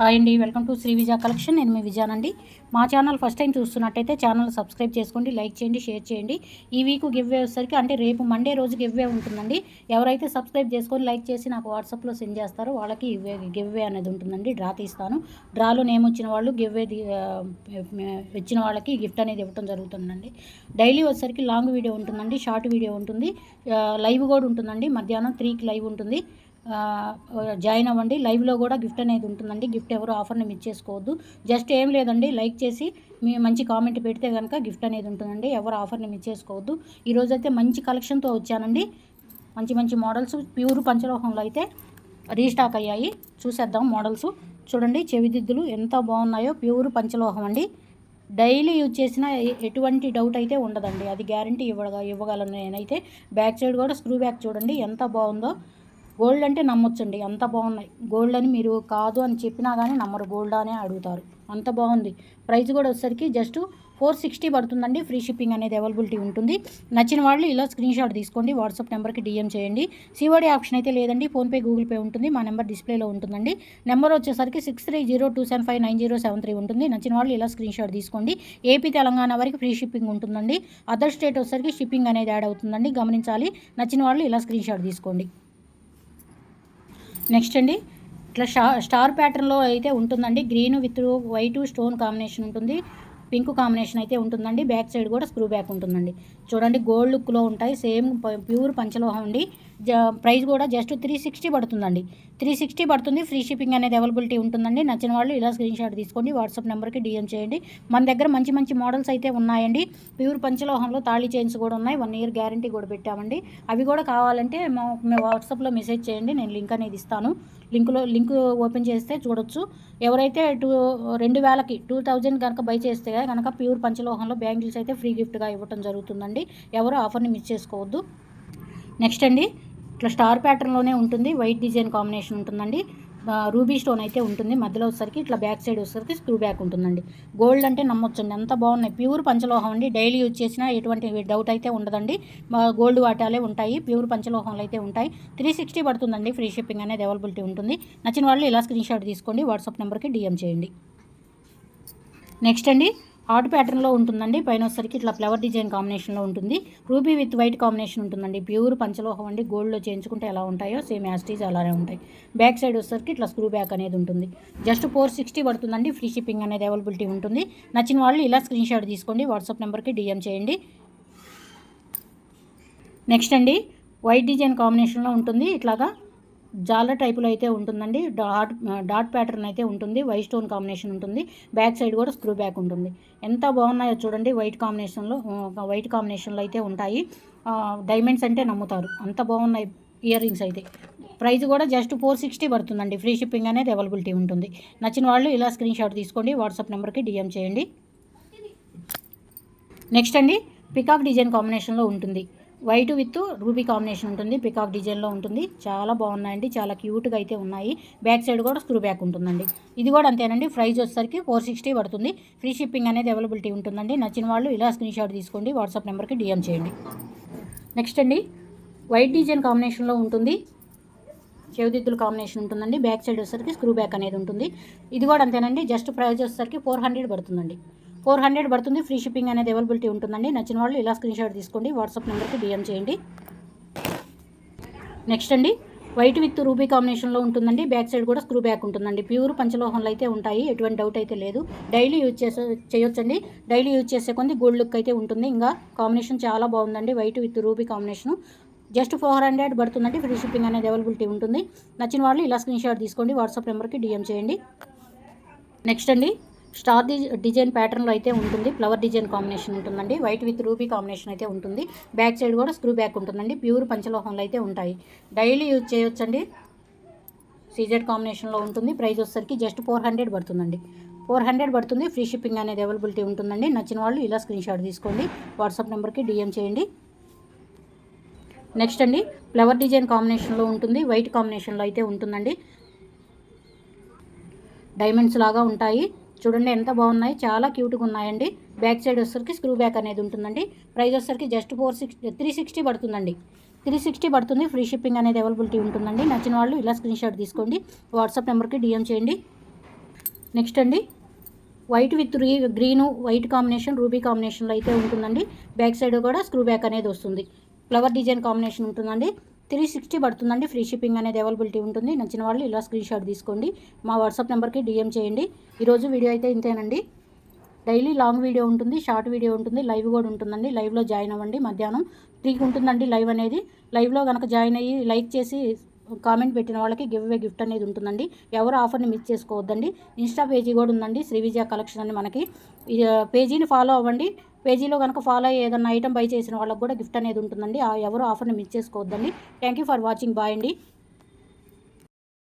Hi అండి welcome to Sri Vijaya collection. నేను మీ విజయానండి మా ఛానల్ ఫస్ట్ టైం చూస్తున్నట్టయితే ఛానల్ సబ్స్క్రైబ్ చేసుకోండి లైక్ చేయండి షేర్ చేయండి. ఈ వీక్ గివ్ వే వచ్చేసరికి అంటే రేపు మండే రోజు గివ్ వే ఉంటుందండి. ఎవరైతే సబ్స్క్రైబ్ చేసుకొని లైక్ చేసి నాకు వాట్సాప్లో సెండ్ చేస్తారో వాళ్ళకి గివ్ వే అనేది ఉంటుందండి. డ్రా తీస్తాను. డ్రాలో నేమ్ వచ్చిన వాళ్ళు గివ్ వే వచ్చిన వాళ్ళకి గిఫ్ట్ అనేది ఇవ్వడం జరుగుతుందండి. డైలీ వచ్చేసరికి లాంగ్ వీడియో ఉంటుందండి షార్ట్ వీడియో ఉంటుంది. లైవ్ కూడా ఉంటుందండి. మధ్యాహ్నం త్రీకి లైవ్ ఉంటుంది. జాయిన్ అవ్వండి. లైవ్లో కూడా గిఫ్ట్ అనేది ఉంటుందండి. గిఫ్ట్ ఎవరు ఆఫర్ని మిస్ చేసుకోవద్దు. జస్ట్ ఏం లేదండి. లైక్ చేసి మీ మంచి కామెంట్ పెడితే కనుక గిఫ్ట్ అనేది ఉంటుందండి. ఎవరు ఆఫర్ని మిస్ చేసుకోవద్దు. ఈరోజు అయితే మంచి కలెక్షన్తో వచ్చానండి. మంచి మంచి మోడల్స్ ప్యూర్ పంచలోహంలో అయితే రీస్టాక్ అయ్యాయి. చూసేద్దాం మోడల్స్ చూడండి చెవిదిద్దులు ఎంత బాగున్నాయో. ప్యూర్ పంచలోహం అండి. డైలీ యూజ్ చేసిన ఎటువంటి డౌట్ అయితే ఉండదండి. అది గ్యారంటీ ఇవ్వగ ఇవ్వగలను నేనైతే. బ్యాక్ సైడ్ కూడా స్క్రూ బ్యాక్ చూడండి ఎంత బాగుందో. గోల్డ్ అంటే నమ్మొచ్చండి. అంత బాగున్నాయి. గోల్డ్ అని మీరు కాదు అని చెప్పినా కానీ నమ్మరు. గోల్డ్ అనే అడుగుతారు. అంత బాగుంది. ప్రైస్ కూడా వచ్చేసరికి జస్ట్ ఫోర్ సిక్స్టీ పడుతుందండి. ఫ్రీ షిప్పింగ్ అనేది అవైలబిలిటీ ఉంటుంది. నచ్చిన వాళ్ళు ఇలా స్క్రీన్ షాట్ తీసుకోండి. వాట్సాప్ నెంబర్కి డిఎం చేయండి. సిఓడి ఆప్షన్ అయితే లేదండి. ఫోన్పే గూగుల్ పే ఉంటుంది. మా నెంబర్ డిస్ప్లేలో ఉంటుందండి. నెంబర్ వచ్చేసరికి six three zero two seven five nine zero seven three ఉంటుంది. నచ్చిన వాళ్ళు ఇలా స్క్రీన్ షాట్ తీసుకోండి. ఏపీ తెలంగాణ వరకు ఫ్రీ షిప్పింగ్ ఉంటుందండి. అదర్ స్టేట్ వచ్చేసరికి షిప్పింగ్ అనేది యాడ్ అవుతుందండి. గమనించాలి. నచ్చిన వాళ్ళు ఇలా స్క్రీన్ షాట్ తీసుకోండి. నెక్స్ట్ అండి. ఇట్లా స్టార్ ప్యాటర్న్లో అయితే ఉంటుందండి. Green with white stone combination ఉంటుంది. పింక్ కాంబినేషన్ అయితే ఉంటుందండి. బ్యాక్ సైడ్ కూడా స్క్రూ బ్యాక్ ఉంటుందండి. చూడండి గోల్డ్ లుక్లో ఉంటాయి. సేమ్ ప్యూర్ పంచలోహం అండి. ప్రైస్ కూడా జస్ట్ త్రీ సిక్స్టీ పడుతుందండి. త్రీ సిక్స్టీ పడుతుంది ఫ్రీ షిప్పింగ్ అనేది అవైలబిలిటీ ఉంటుందండి. నచ్చిన వాళ్ళు ఇలా స్క్రీన్ షాట్ తీసుకోండి వాట్సాప్ నెంబర్కి డిఎం చేయండి. మన దగ్గర మంచి మంచి మోడల్స్ అయితే ఉన్నాయండి. ప్యూర్ పంచలోహంలో తాళీ చైన్స్ కూడా ఉన్నాయి. వన్ ఇయర్ గ్యారంటీ కూడా పెట్టామండి. అవి కూడా కావాలంటే మా వాట్సాప్లో మెసేజ్ చేయండి నేను లింక్ అనేది ఇస్తాను. లింకులో లింక్ ఓపెన్ చేస్తే చూడొచ్చు. ఎవరైతే టూ రెండు వేలకి టూ థౌజండ్ కనుక బై చేస్తే కనుక ప్యూర్ పంచలోహంలో బ్యాంగిల్స్ అయితే ఫ్రీ గిఫ్ట్గా ఇవ్వటం జరుగుతుందండి. ఎవరు ఆఫర్ని మిస్ చేసుకోవద్దు. నెక్స్ట్ అండి ఇట్లా స్టార్ ప్యాటర్న్లోనే ఉంటుంది వైట్ డిజైన్ కాంబినేషన్ ఉంటుందండి. రూబీ స్టోన్ అయితే ఉంటుంది. మధ్యలో వచ్చేసరికి ఇట్లా బ్యాక్ సైడ్ వచ్చేసరికి స్క్రూ బ్యాక్ ఉంటుందండి. గోల్డ్ అంటే నమ్మొచ్చండి. ఎంత బాగున్నాయి. ప్యూర్ పంచలోహం అండి. డైలీ యూజ్ చేసినా ఎటువంటి డౌట్ అయితే ఉండదండి. గోల్డ్ వాటాలే ఉంటాయి. ప్యూర్ పంచలోహంలో అయితే ఉంటాయి. త్రీ సిక్స్టీ పడుతుందండి. ఫ్రీ షిప్పింగ్ అనేది అవైలబిలిటీ ఉంటుంది. నచ్చిన వాళ్ళు ఇలా స్క్రీన్ షాట్ తీసుకోండి. వాట్సాప్ నెంబర్కి డిఎం చేయండి. నెక్స్ట్ అండి. ఆర్ట్ ప్యాటర్న్లో ఉంటుందండి. పైన వచ్చరికి ఇట్లా ఫ్లవర్ డిజైన్ కాంబినేషన్లో ఉంటుంది. రూబీ విత్ వైట్ కాంబినేషన్ ఉంటుందండి. ప్యూర్ పంచలోహం అండి. గోల్డ్లో చేయించుకుంటే ఎలా ఉంటాయో సేమ్ యాస్టీజ్ అలానే ఉంటాయి. బ్యాక్ సైడ్ వచ్చేసరికి ఇట్లా స్క్రూ బ్యాక్ అనేది ఉంటుంది. జస్ట్ ఫోర్ సిక్స్టీ పడుతుందండి. ఫ్రీ షిప్పింగ్ అనేది అవైలబిలిటీ ఉంటుంది. నచ్చిన వాళ్ళు ఇలా స్క్రీన్ షాట్ తీసుకోండి. వాట్సాప్ నెంబర్కి డిఎం చేయండి. నెక్స్ట్ అండి వైట్ డిజైన్ కాంబినేషన్లో ఉంటుంది. ఇట్లాగా జాలర్ టైపులో అయితే ఉంటుందండి. డాట్ డాట్ ప్యాటర్న్ అయితే ఉంటుంది. వైట్ స్టోన్ కాంబినేషన్ ఉంటుంది. బ్యాక్ సైడ్ కూడా స్క్రూ బ్యాక్ ఉంటుంది. ఎంత బాగున్నాయో చూడండి. వైట్ కాంబినేషన్లో వైట్ కాంబినేషన్లో అయితే ఉంటాయి. డైమండ్స్ అంటే నమ్ముతారు. అంత బాగున్నాయి ఇయర్ రింగ్స్ అయితే. ప్రైస్ కూడా జస్ట్ ఫోర్ సిక్స్టీ పడుతుందండి. ఫ్రీ షిప్పింగ్ అనేది అవైలబిలిటీ ఉంటుంది. నచ్చిన వాళ్ళు ఇలా స్క్రీన్ షాట్ తీసుకోండి. వాట్సాప్ నెంబర్కి డిఎం చేయండి. నెక్స్ట్ అండి. పికాక్ డిజైన్ కాంబినేషన్లో ఉంటుంది. వైట్ విత్ రూబీ కాంబినేషన్ ఉంటుంది పికాక్ డిజైన్లో ఉంటుంది. చాలా బాగున్నాయండి చాలా క్యూట్గా అయితే ఉన్నాయి. బ్యాక్ సైడ్ కూడా స్క్రూ బ్యాక్ ఉంటుందండి. ఇది కూడా అంతేనండి ప్రైస్ వచ్చేసరికి ఫోర్ సిక్స్టీ పడుతుంది. ఫ్రీ షిప్పింగ్ అనేది అవైలబిలిటీ ఉంటుందండి. నచ్చిన వాళ్ళు ఇలా స్క్రీన్ షాట్ తీసుకోండి వాట్సాప్ నెంబర్కి డిఎం చేయండి. నెక్స్ట్ అండి వైట్ డిజైన్ కాంబినేషన్లో ఉంటుంది. చెవిదిద్దుల కాంబినేషన్ ఉంటుందండి. బ్యాక్ సైడ్ వచ్చేసరికి స్క్రూ బ్యాక్ అనేది ఉంటుంది. ఇది కూడా అంతేనండి జస్ట్ ప్రైస్ వచ్చేసరికి ఫోర్ హండ్రెడ్ పడుతుందండి. ఫోర్ హండ్రెడ్ పడుతుంది. ఫ్రీ షిప్పింగ్ అనేది అవైలబిలిటీ ఉంటుందండి. నచ్చిన వాళ్ళు ఇలా స్క్రీన్ షాట్ తీసుకోండి. వాట్సాప్ నెంబర్కి డిఎం చేయండి. నెక్స్ట్ అండి వైట్ విత్ రూబీ కాంబినేషన్లో ఉంటుందండి. బ్యాక్ సైడ్ కూడా స్క్రూ బ్యాక్ ఉంటుందండి. ప్యూర్ పంచలోహంలో అయితే ఉంటాయి. ఎటువంటి డౌట్ అయితే లేదు. డైలీ యూజ్ చేసే చేయొచ్చండి. డైలీ యూజ్ చేసే కొంది గోల్డ్ లుక్ అయితే ఉంటుంది. ఇంకా కాంబినేషన్ చాలా బాగుందండి. White with ruby combination. Just four hundred పడుతుందండి. ఫ్రీ షిప్పింగ్ అనేది అవైలబిలిటీ ఉంటుంది. నచ్చిన వాళ్ళు ఇలా స్క్రీన్ షాట్ తీసుకోండి. వాట్సాప్ నెంబర్కి డిఎం చేయండి. నెక్స్ట్ అండి స్టార్ డిజైన్ ప్యాటర్న్లో అయితే ఉంటుంది. ఫ్లవర్ డిజైన్ కాంబినేషన్ ఉంటుందండి. వైట్ విత్ రూపీ కాంబినేషన్ అయితే ఉంటుంది. బ్యాక్ సైడ్ కూడా స్క్రూ బ్యాక్ ఉంటుందండి. ప్యూర్ పంచలోహంలో అయితే ఉంటాయి. డైలీ యూజ్ చేయొచ్చండి. సీజెడ్ కాంబినేషన్లో ఉంటుంది. ప్రైస్ వచ్చేసరికి జస్ట్ ఫోర్ హండ్రెడ్ పడుతుందండి. ఫోర్ హండ్రెడ్ పడుతుంది. ఫ్రీ షిప్పింగ్ అనేది అవైలబిలిటీ ఉంటుందండి. నచ్చిన వాళ్ళు ఇలా స్క్రీన్ షాట్ తీసుకోండి. వాట్సాప్ నెంబర్కి డిఎం చేయండి. నెక్స్ట్ అండి. ఫ్లవర్ డిజైన్ కాంబినేషన్లో ఉంటుంది. వైట్ కాంబినేషన్లో అయితే ఉంటుందండి. డైమండ్స్ లాగా ఉంటాయి. చూడండి ఎంత బాగున్నాయి. చాలా క్యూట్గా ఉన్నాయండి. బ్యాక్ సైడ్ వచ్చేసరికి స్క్రూ బ్యాక్ అనేది ఉంటుందండి. ప్రైస్ వచ్చేసరికి just four sixty three sixty పడుతుందండి. త్రీ సిక్స్టీ పడుతుంది. ఫ్రీ షిప్పింగ్ అనేది అవైలబిలిటీ ఉంటుందండి. నచ్చిన వాళ్ళు ఇలా స్క్రీన్ షాట్ తీసుకోండి. వాట్సాప్ నెంబర్కి డిఎం చేయండి. నెక్స్ట్ అండి. వైట్ విత్ రీ గ్రీను వైట్ కాంబినేషన్ రూబీ కాంబినేషన్లో అయితే ఉంటుందండి. బ్యాక్ సైడ్ కూడా స్క్రూ బ్యాక్ అనేది వస్తుంది. ఫ్లవర్ డిజైన్ కాంబినేషన్ ఉంటుందండి. త్రీ సిక్స్టీ పడుతుందండి. ఫ్రీ షిప్పింగ్ అనేది అవైలబిలిటీ ఉంటుంది. నచ్చిన వాళ్ళు ఇలా స్క్రీన్ షాట్ తీసుకోండి. మా వాట్సాప్ నెంబర్కి డిఎం చేయండి. ఈరోజు వీడియో అయితే ఇంతేనండి. డైలీ లాంగ్ వీడియో ఉంటుంది షార్ట్ వీడియో ఉంటుంది లైవ్ కూడా ఉంటుందండి. లైవ్లో జాయిన్ అవ్వండి. మధ్యాహ్నం త్రీకి ఉంటుందండి లైవ్ అనేది. లైవ్లో కనుక జాయిన్ అయ్యి లైక్ చేసి కామెంట్ పెట్టిన వాళ్ళకి గివ్ అవే గిఫ్ట్ అనేది ఉంటుందండి. ఎవరు ఆఫర్ని మిస్ చేసుకోవద్దండి. ఇన్స్టా పేజీ కూడా ఉందండి. శ్రీ విజయ కలెక్షన్ అని మనకి. పేజీని ఫాలో అవ్వండి. పేజీలో కనుక ఫాలో అయ్యి ఏదన్నా ఐటమ్ బై చేసిన వాళ్ళకి కూడా గిఫ్ట్ అనేది ఉంటుందండి. ఆ ఎవరు ఆఫర్ని మిస్ చేసుకోవద్దండి. Thank you for watching. Bye అండి.